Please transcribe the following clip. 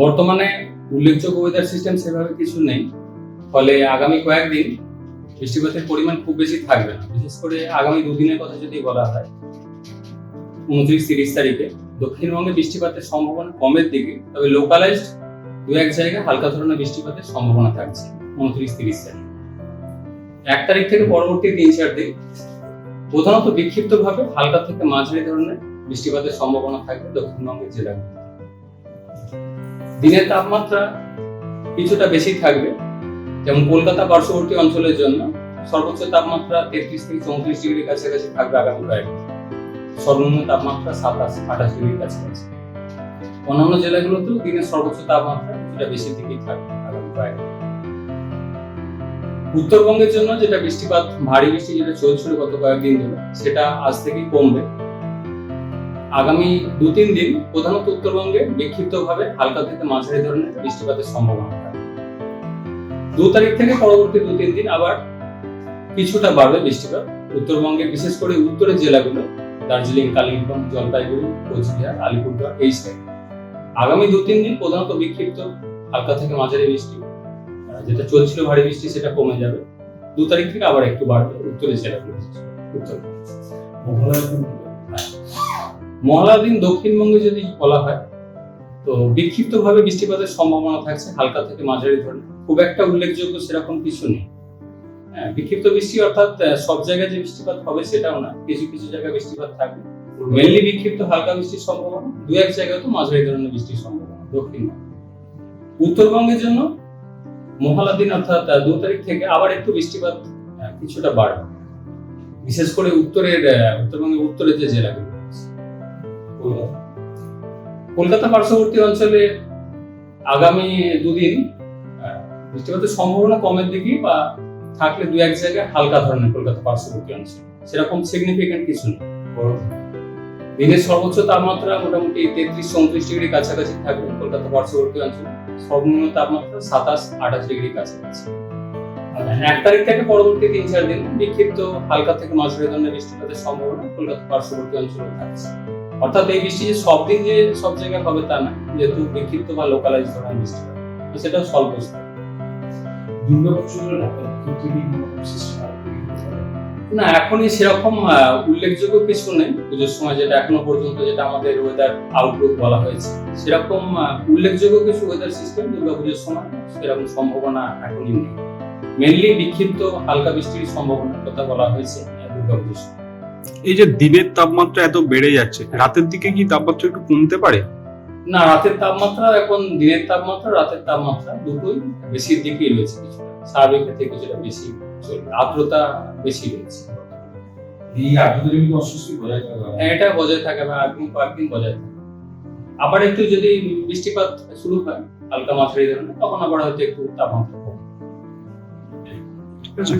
বর্তমানে উল্লেখযোগ্য weather system সেভাবে কিছু নেই। ফলে আগামী কয়েকদিন বৃষ্টিপাতের পরিমাণ খুব বেশি থাকবে না। বিশেষ করে আগামী দুদিনের কথা যদি বলা হয়, উনত্রিশ তিরিশ তারিখে দক্ষিণবঙ্গে বৃষ্টিপাতের সম্ভাবনা কমের দিকে, তবে লোকালাইজড দু এক জায়গায় হালকা ধরনের বৃষ্টিপাতের সম্ভাবনা থাকছে উনত্রিশ তিরিশ তারিখ। এক তারিখ থেকে পরবর্তী তিন চার দিন প্রধানত বিক্ষিপ্তভাবে হালকা থেকে মাঝারি ধরনের বৃষ্টিপাতের সম্ভাবনা থাকবে দক্ষিণবঙ্গের জেলাগুলো দিনের তাপমাত্রা কিছুটা বেশি থাকবে, যেমন কলকাতা পার্শ্ববর্তী অঞ্চলের জন্য সর্বোচ্চ তাপমাত্রা তেত্রিশ থেকে চৌত্রিশ ডিগ্রির কাছাকাছি থাকবে আগামী কয়েকদিন সর্বনিম্ন তাপমাত্রা সাতাশ, আঠাশ ডিগ্রির কাছাকাছি। অন্যান্য জেলাগুলোতেও দিনের সর্বোচ্চ তাপমাত্রা কিছুটা বেশি দিকেই থাকবে আগামী কয়েকদিন উত্তরবঙ্গের জন্য যেটা বৃষ্টিপাত, ভারী বৃষ্টি যেটা চলছিল গত কয়েকদিন ধরে, সেটা আজ থেকেই কমবে। আগামী দু তিন দিন প্রধানত উত্তরবঙ্গে বিক্ষিপ্তভাবে হালকা থেকে মাঝারি ধরনের বৃষ্টিপাতের সম্ভাবনা দু তারিখ থেকে পরবর্তী দু তিন দিন আবার কিছুটা বাড়বে বৃষ্টিপাত। উত্তরবঙ্গে বিশেষ করে উত্তরের জেলাগুলো, দার্জিলিং, কালিম্পং, জলপাইগুড়ি, কোচবিহার, আলিপুরদুয়ার এই সাইড আগামী দু তিন দিন প্রধানত বিক্ষিপ্ত, হালকা থেকে মাঝারি বৃষ্টি। যেটা চলছিল ভারী বৃষ্টি, সেটা কমে যাবে। দু তারিখ থেকে আবার একটু বাড়বে উত্তরের জেলাগুলো। উত্তর। মহালয়ার দিন দক্ষিণবঙ্গে যদি বলা হয়, তো বিক্ষিপ্তভাবে বৃষ্টিপাতের সম্ভাবনা থাকছে হালকা থেকে মাঝারি ধরনের। খুব একটা উল্লেখযোগ্য সেরকম কিছু নেই। হ্যাঁ বিক্ষিপ্ত বৃষ্টি অর্থাৎ সব জায়গায় যে বৃষ্টিপাত হবে সেটাও না। কিছু কিছু জায়গায় বৃষ্টিপাত থাকবে। মেনলি বিক্ষিপ্ত হালকা বৃষ্টির সম্ভাবনা, দু এক জায়গায় তো মাঝারি ধরনের বৃষ্টির সম্ভাবনা দক্ষিণবঙ্গে উত্তরবঙ্গের জন্য মহালয়ার দিন অর্থাৎ দু তারিখ থেকে আবার একটু বৃষ্টিপাত কিছুটা বাড়বে। বিশেষ করে উত্তরের উত্তরবঙ্গের উত্তরের যে জেলাগুলো। কলকাতা। পার্শ্ববর্তী অঞ্চলে আগামী দুদিন আহ, বৃষ্টিপাতের সম্ভাবনা কমের দিকে বা থাকলে দু এক জায়গায় হালকা ধরনের কলকাতা পার্শ্ববর্তী অঞ্চল। সেরকম সিগনিফিকেন্ট কিছু নেই দিনের সর্বোচ্চ তাপমাত্রা মোটামুটি তেত্রিশ চৌত্রিশ ডিগ্রি কাছাকাছি থাকবে কলকাতা পার্শ্ববর্তী অঞ্চলে। সর্বনিম্ন তাপমাত্রা সাতাশ আঠাশ ডিগ্রি কাছাকাছি। এক তারিখ থেকে পরবর্তী তিন চার দিন বিক্ষিপ্ত হালকা থেকে মাঝারি ধরনের বৃষ্টিপাতের সম্ভাবনা কলকাতা পার্শ্ববর্তী অঞ্চলে থাকছে। অর্থাৎ এই বৃষ্টি যে সব দিন যে সব জায়গায় হবে তা না যেহেতু বিক্ষিপ্ত বা লোকালাইজ ধরনের বৃষ্টিপাত তো সেটাও স্বল্প স্তরে। না এখনই সেরকম উল্লেখযোগ্য কিছু নেই। পুজোর সময় যেটা এখনও পর্যন্ত যেটা আমাদের ওয়েদার আউটলুক বলা হয়েছে সেরকম উল্লেখযোগ্য কিছু ওয়েদার সিস্টেম দুর্গাপুজোর সময় সেরকম সম্ভাবনা এখনই নেই। মেনলি বিক্ষিপ্ত হালকা বৃষ্টির সম্ভাবনার কথা বলা হয়েছে আহ, দুর্গাপুজোর সময়। এই যে দিনের তাপমাত্রা এত বেড়ে যাচ্ছে রাতের দিকে কি তাপমাত্রা একটু কমতে পারে? না রাতের তাপমাত্রা এখন দিনের তাপমাত্রা রাতের তাপমাত্রা দুটোই বেশির দিকেই রয়েছে কিছুটা। স্বাভাবিক থেকে কিছুটা বেশি চলবে। আর্দ্রতা বেশি রয়েছে। হ্যাঁ, এটা বজায় থাকে বা একদিন কয়েকদিন বজায় থাকে। আবার একটু যদি বৃষ্টিপাত শুরু হয় হালকা মাঝারি ধরনের তখন আবার হয়তো একটু তাপমাত্রা কমে ঠিক আছে।